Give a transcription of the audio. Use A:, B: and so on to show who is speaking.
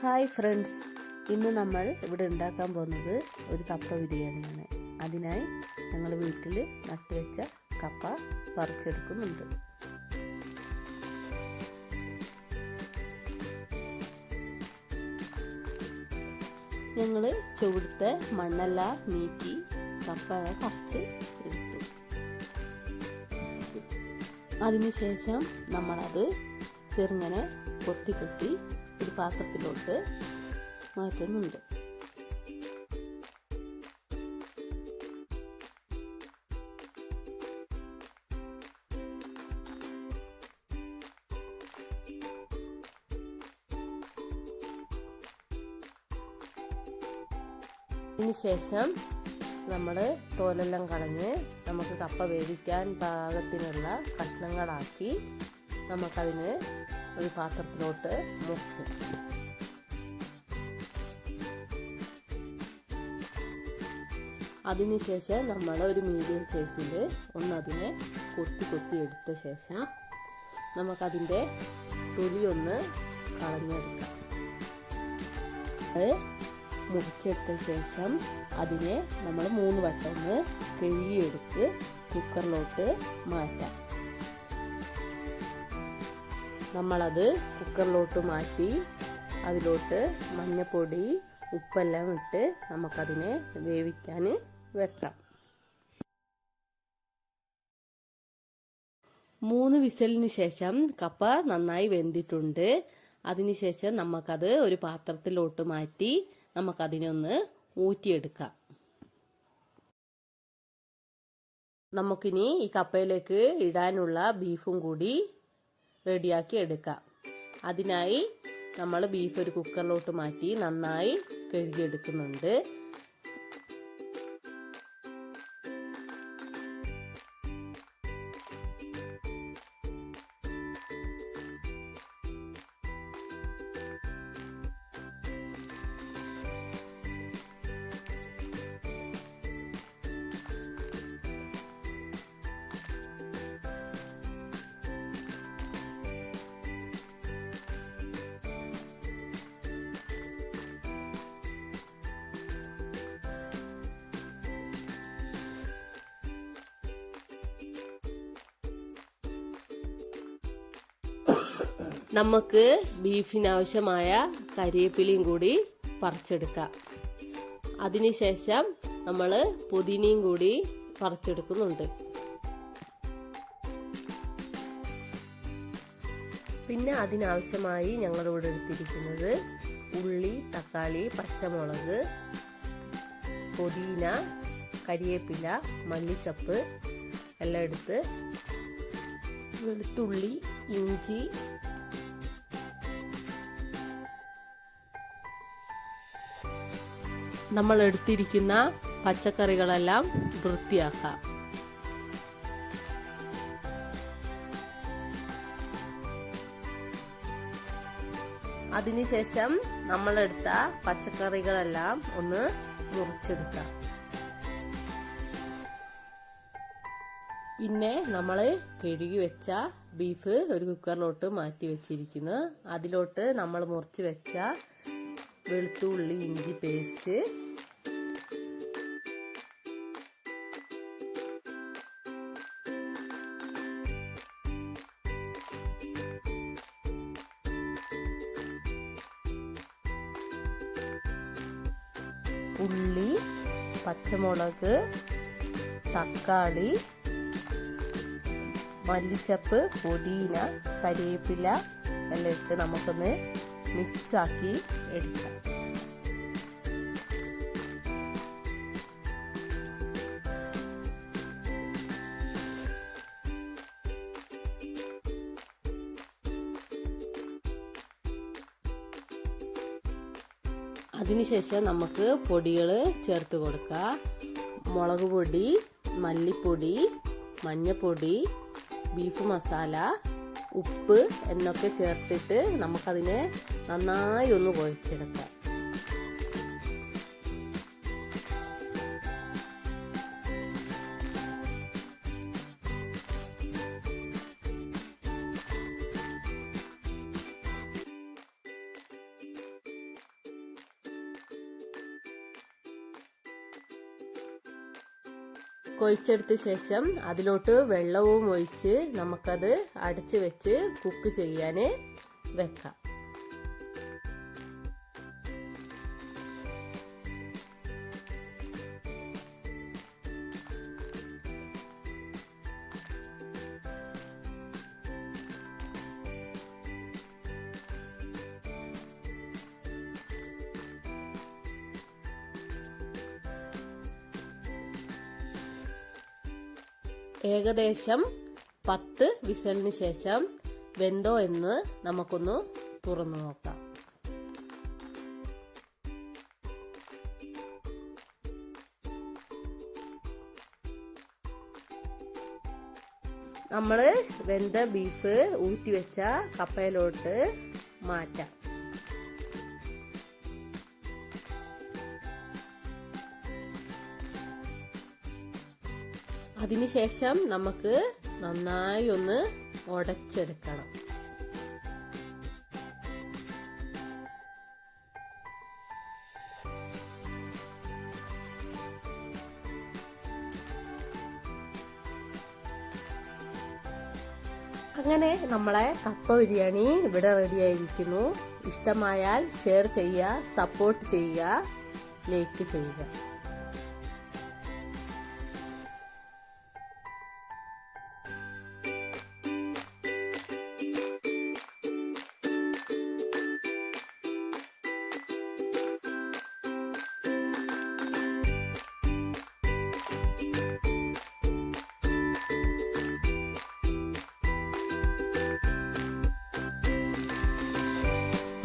A: Hi friends. ഇന്ന് നമ്മൾ ഇവിടെ ഉണ്ടാക്കാൻ പോകുന്നത് ഒരു കപ്പ ബിരിയാണിയാണ്. അതിനായി ഞങ്ങൾ വീട്ടിൽ നട്ടുവെച്ച കപ്പ പറിച്ചെടുക്കുന്നുണ്ട്. ഞങ്ങൾ ചുവടുത്തെ മണ്ണെല്ലാം നീക്കി കപ്പ പറിച്ച് എടുത്തു. അതിനുശേഷം നമ്മളത് ചെറുങ്ങനെ കൊത്തി കൊത്തി പാത്രത്തിലോട്ട് മാറ്റുന്നുണ്ട്. ശേഷം നമ്മൾ തോലെല്ലാം കളഞ്ഞ് നമുക്ക് കപ്പ വേവിക്കാൻ പാകത്തിനുള്ള കഷ്ണങ്ങളാക്കി നമുക്കതിന് ഒരു പാത്രത്തിലോട്ട് മുറിച്ച്. അതിനുശേഷം നമ്മൾ ഒരു മീഡിയം സൈസിൽ ഒന്നതിനെ കൊത്തി കൊത്തി എടുത്ത ശേഷം നമുക്കതിന്റെ തൊലി ഒന്ന് കളഞ്ഞെടുക്കാം. അത് മുറിച്ചെടുത്ത ശേഷം അതിനെ നമ്മൾ മൂന്ന് വട്ടം ഒന്ന് കഴുകിയെടുത്ത് കുക്കറിലോട്ട് മാറ്റാം. നമ്മളത് കുക്കറിലോട്ട് മാറ്റി അതിലോട്ട് മഞ്ഞപ്പൊടി ഉപ്പെല്ലാം ഇട്ട് നമുക്കതിനെ വേവിക്കാൻ വെക്കാം മൂന്ന് വിസലിന് ശേഷം കപ്പ നന്നായി വെന്തിട്ടുണ്ട്. അതിനുശേഷം നമുക്കത് ഒരു പാത്രത്തിലോട്ട് മാറ്റി നമുക്കതിനെ ഒന്ന് ഊറ്റിയെടുക്കാം. നമുക്കിനി ഈ കപ്പയിലേക്ക് ഇടാനുള്ള ബീഫും കൂടി റെഡിയാക്കി എടുക്കാം. അതിനായി നമ്മൾ ബീഫ് ഒരു കുക്കറിലോട്ട് മാറ്റി നന്നായി കഴുകിയെടുക്കുന്നുണ്ട്. നമുക്ക് ബീഫിന് ആവശ്യമായ കരിവേപ്പിലയും കൂടി പറിച്ചെടുക്കാം. അതിനുശേഷം നമ്മൾ പുതിനയും കൂടി പറിച്ചെടുക്കുന്നുണ്ട്. പിന്നെ അതിനാവശ്യമായി ഞങ്ങളിവിടെ എടുത്തിരിക്കുന്നത് ഉള്ളി തക്കാളി പച്ചമുളക് പുതിന കരിയേപ്പില മല്ലിച്ചപ്പ് എല്ലാം എടുത്ത് വെളുത്തുള്ളി ഇഞ്ചി നമ്മൾ എടുത്തിരിക്കുന്ന പച്ചക്കറികളെല്ലാം വൃത്തിയാക്കാം. അതിനുശേഷം നമ്മളെടുത്ത പച്ചക്കറികളെല്ലാം ഒന്ന് മുറിച്ചെടുക്കാം. പിന്നെ നമ്മൾ കഴുകി വെച്ച ബീഫ് ഒരു കുക്കറിലോട്ട് മാറ്റി വെച്ചിരിക്കുന്നു. അതിലോട്ട് നമ്മൾ മുറിച്ച് വെച്ച വെളുത്തുള്ളി ഇഞ്ചി പേസ്റ്റ്. ഉള്ളി പച്ചമുളക് തക്കാളി മല്ലിച്ചപ്പ് പുതിന കരിവേപ്പില എല്ലാം ഇട്ട് നമുക്കൊന്ന് മിക്സാക്കി എടുക്കാം. അതിനുശേഷം നമുക്ക് പൊടികൾ ചേർത്ത് കൊടുക്കുക മുളക് പൊടി മല്ലിപ്പൊടി മഞ്ഞപ്പൊടി ബീഫ് മസാല ഉപ്പ് എന്നൊക്കെ ചേർത്തിട്ട് നമുക്കതിനെ നന്നായി ഒന്ന് കുഴച്ചെടുക്കാം കൊഴിച്ചെടുത്ത ശേഷം അതിലോട്ട് വെള്ളവും ഒഴിച്ച് നമുക്കത് അടച്ച് വെച്ച് കുക്ക് ചെയ്യാൻ വെക്കാം. ഏകദേശം പത്ത് വിസലിന് ശേഷം വെന്തോ എന്ന് നമുക്കൊന്ന് തുറന്നു നോക്കാം. നമ്മൾ വെന്ത ബീഫ് ഊറ്റി വെച്ച കപ്പയിലോട്ട് മാറ്റാം. അതിനുശേഷം നമുക്ക് നന്നായി ഒന്ന് ഉടച്ചെടുക്കണം. അങ്ങനെ നമ്മളെ കപ്പ ബിരിയാണി ഇവിടെ റെഡി ആയിരിക്കുന്നു. ഇഷ്ടമായാൽ ഷെയർ ചെയ്യുക സപ്പോർട്ട് ചെയ്യുക ലൈക്ക് ചെയ്യുക.